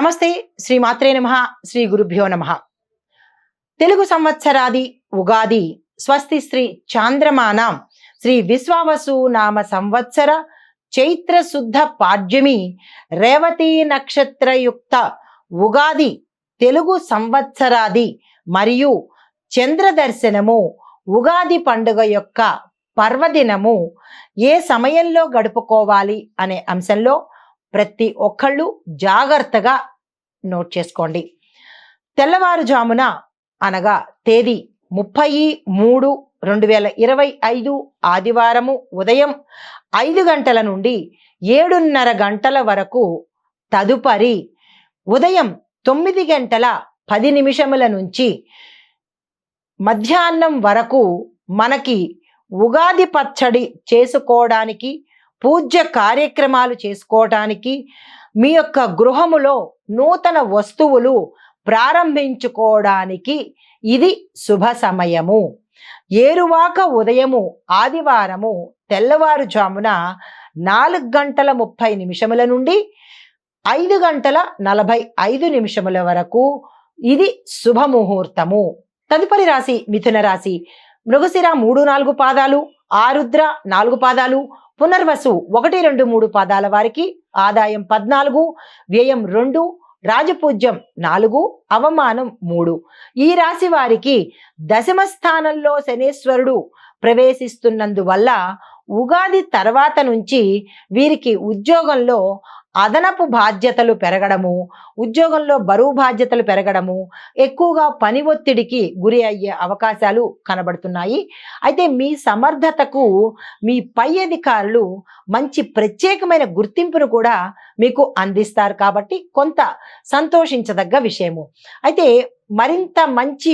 నమస్తే శ్రీ మాత్రే నమ శ్రీ గురుభ్యో నమ. తెలుగు సంవత్సరాది ఉగాది స్వస్తి శ్రీ చాంద్రమానం శ్రీ విశ్వావసు నామ సంవత్సర చైత్ర శుద్ధ పాడ్యమి రేవతి నక్షత్రయుక్త ఉగాది తెలుగు సంవత్సరాది మరియు చంద్ర దర్శనము ఉగాది పండుగ యొక్క పర్వదినము ఏ సమయంలో గడుపుకోవాలి అనే అంశంలో ప్రతి ఒక్కళ్ళు జాగ్రత్తగా నోట్ చేసుకోండి. తెల్లవారుజామున అనగా తేదీ ముప్పై మూడు రెండు వేల ఇరవై ఐదు ఆదివారము ఉదయం ఐదు గంటల నుండి ఏడున్నర గంటల వరకు తదుపరి ఉదయం తొమ్మిది గంటల పది నిమిషముల నుంచి మధ్యాహ్నం వరకు మనకి ఉగాది పచ్చడి చేసుకోవడానికి పూజ్య కార్యక్రమాలు చేసుకోవటానికి మీ యొక్క గృహములో నూతన వస్తువులు ప్రారంభించుకోవడానికి ఇది శుభ సమయము. ఏరువాక ఉదయము ఆదివారము తెల్లవారుజామున నాలుగు గంటల ముప్పై నిమిషముల నుండి ఐదు గంటల నలభై ఐదు నిమిషముల వరకు ఇది శుభముహూర్తము తదుపరి రాశి మిథున రాశి. మృగశిర మూడు నాలుగు పాదాలు ఆరుద్ర నాలుగు పాదాలు పునర్వసు ఒకటి రెండు మూడు పాదాల వారికి ఆదాయం పద్నాలుగు వ్యయం రెండు రాజపూజ్యం నాలుగు అవమానం మూడు. ఈ రాశి వారికి దశమ స్థానంలో శనేశ్వరుడు ప్రవేశిస్తున్నందువల్ల ఉగాది తర్వాత నుంచి వీరికి ఉద్యోగంలో అదనపు బాధ్యతలు పెరగడము ఉద్యోగంలో బరువు బాధ్యతలు పెరగడము ఎక్కువగా పని ఒత్తిడికి గురి అయ్యే అవకాశాలు కనబడుతున్నాయి. అయితే మీ సమర్థతకు మీ పై అధికారులు మంచి ప్రత్యేకమైన గుర్తింపును కూడా మీకు అందిస్తారు కాబట్టి కొంత సంతోషించదగ్గ విషయము. అయితే మరింత మంచి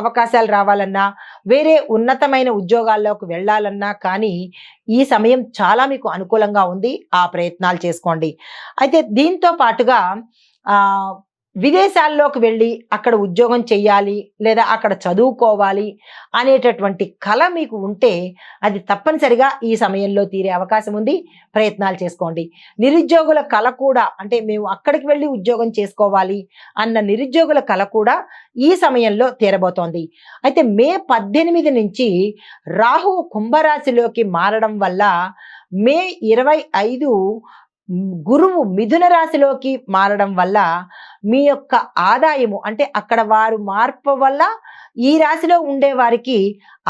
అవకాశాలు రావాలన్నా వేరే ఉన్నతమైన ఉద్యోగాల్లోకి వెళ్ళాలన్నా కానీ ఈ సమయం చాలా మీకు అనుకూలంగా ఉంది. ఆ ప్రయత్నాలు చేసుకోండి. అయితే దీంతో పాటుగా విదేశాల్లోకి వెళ్ళి అక్కడ ఉద్యోగం చెయ్యాలి లేదా అక్కడ చదువుకోవాలి అనేటటువంటి కళ మీకు ఉంటే అది తప్పనిసరిగా ఈ సమయంలో తీరే అవకాశం ఉంది. ప్రయత్నాలు చేసుకోండి. నిరుద్యోగుల కళ కూడా అంటే మేము అక్కడికి వెళ్ళి ఉద్యోగం చేసుకోవాలి అన్న నిరుద్యోగుల కళ కూడా ఈ సమయంలో తీరబోతోంది. అయితే మే పద్దెనిమిది నుంచి రాహు కుంభరాశిలోకి మారడం వల్ల మే ఇరవై ఐదు గురువు మిథున రాశిలోకి మారడం వల్ల మీ యొక్క ఆదాయము అంటే అక్కడ వారు మార్పు వల్ల ఈ రాశిలో ఉండే వారికి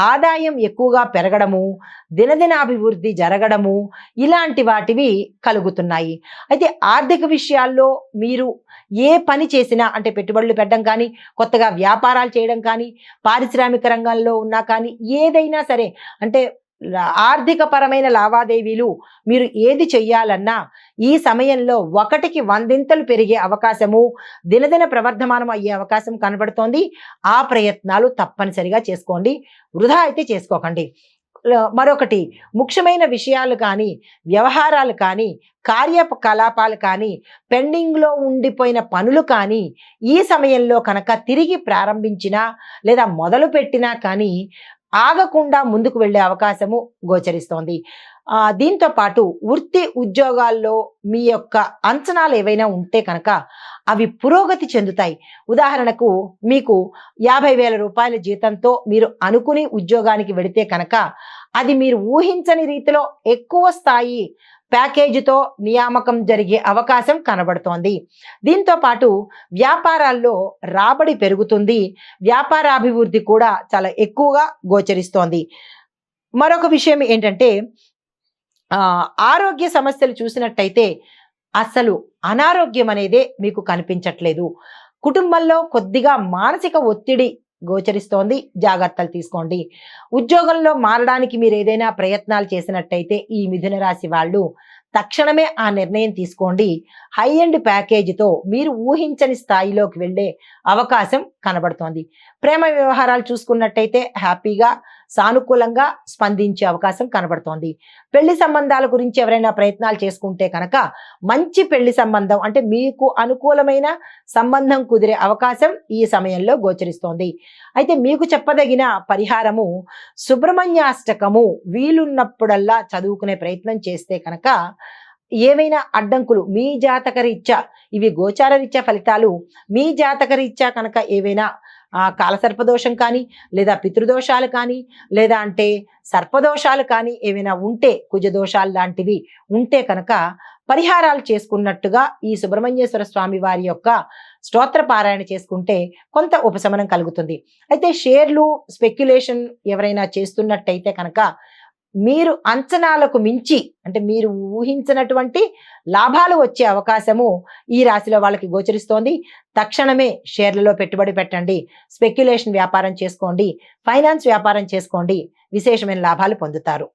ఆదాయం ఎక్కువగా పెరగడము దినదినాభివృద్ధి జరగడము ఇలాంటి వాటివి కలుగుతున్నాయి. అయితే ఆర్థిక విషయాల్లో మీరు ఏ పని చేసినా అంటే పెట్టుబడులు పెట్టడం కానీ కొత్తగా వ్యాపారాలు చేయడం కానీ పారిశ్రామిక రంగంలో ఉన్నా కానీ ఏదైనా సరే అంటే ఆర్థిక పరమైన లావాదేవీలు మీరు ఏది చెయ్యాలన్నా ఈ సమయంలో ఒకటికి వందింతలు పెరిగే అవకాశము దినదిన ప్రవర్ధమానం అయ్యే అవకాశం కనబడుతోంది. ఆ ప్రయత్నాలు తప్పనిసరిగా చేసుకోండి. వృధా అయితే చేసుకోకండి. మరొకటి ముఖ్యమైన విషయాలు కానీ వ్యవహారాలు కానీ కార్యకలాపాలు కానీ పెండింగ్లో ఉండిపోయిన పనులు కానీ ఈ సమయంలో కనుక తిరిగి ప్రారంభించినా లేదా మొదలు పెట్టినా కానీ ఆగకుండా ముందుకు వెళ్ళే అవకాశము గోచరిస్తోంది. ఆ, దీంతో పాటు వృత్తి ఉద్యోగాల్లో మీ యొక్క అంచనాలు ఏవైనా ఉంటే కనుక అవి పురోగతి చెందుతాయి. ఉదాహరణకు మీకు యాభై వేల రూపాయల జీతంతో మీరు అనుకుని ఉద్యోగానికి వెడితే కనుక అది మీరు ఊహించని రీతిలో ఎక్కువ స్థాయి ప్యాకేజీతో నియామకం జరిగే అవకాశం కనబడుతోంది. దీంతో పాటు వ్యాపారాల్లో రాబడి పెరుగుతుంది. వ్యాపారాభివృద్ధి కూడా చాలా ఎక్కువగా గోచరిస్తోంది. మరొక విషయం ఏంటంటే ఆరోగ్య సమస్యలు చూసినట్టయితే అసలు అనారోగ్యం అనేదే మీకు కనిపించట్లేదు. కుటుంబంలో కొద్దిగా మానసిక ఒత్తిడి గోచరిస్తోంది. జాగ్రత్తలు తీసుకోండి. ఉద్యోగంలో మారడానికి మీరు ఏదైనా ప్రయత్నాలు చేసినట్టయితే ఈ మిథున రాశి వాళ్ళు తక్షణమే ఆ నిర్ణయం తీసుకోండి. హై ఎండ్ ప్యాకేజీతో మీరు ఊహించని స్థాయిలోకి వెళ్ళే అవకాశం కనబడుతోంది. ప్రేమ వ్యవహారాలు చూసుకున్నట్టయితే హ్యాపీగా సానుకూలంగా స్పందించే అవకాశం కనబడుతోంది. పెళ్ళి సంబంధాల గురించి ఎవరైనా ప్రయత్నాలు చేసుకుంటే కనుక మంచి పెళ్ళి సంబంధం అంటే మీకు అనుకూలమైన సంబంధం కుదిరే అవకాశం ఈ సమయంలో గోచరిస్తోంది. అయితే మీకు చెప్పదగిన పరిహారము సుబ్రహ్మణ్యాష్టకము. వీలున్నప్పుడల్లా చదువుకునే ప్రయత్నం చేస్తే కనుక ఏవైనా అడ్డంకులు మీ జాతక రీత్యా ఇవి గోచార రీత్యా ఫలితాలు మీ జాతక రీత్యా కనుక ఏవైనా ఆ, కాలసర్పదోషం కానీ లేదా పితృదోషాలు కానీ లేదా అంటే సర్పదోషాలు కానీ ఏవైనా ఉంటే కుజదోషాలు లాంటివి ఉంటే కనుక పరిహారాలు చేసుకున్నట్టుగా ఈ సుబ్రహ్మణ్యేశ్వర స్వామి వారి యొక్క స్తోత్ర పారాయణ చేసుకుంటే కొంత ఉపశమనం కలుగుతుంది. అయితే షేర్లు స్పెక్యులేషన్ ఎవరైనా చేస్తున్నట్టయితే కనుక మీరు అంచనాలకు మించి అంటే మీరు ఊహించినటువంటి లాభాలు వచ్చే అవకాశము ఈ రాశిలో వాళ్ళకి గోచరిస్తోంది. తక్షణమే షేర్లలో పెట్టుబడి పెట్టండి. స్పెక్యులేషన్ వ్యాపారం చేసుకోండి. ఫైనాన్స్ వ్యాపారం చేసుకోండి. విశేషమైన లాభాలు పొందుతారు.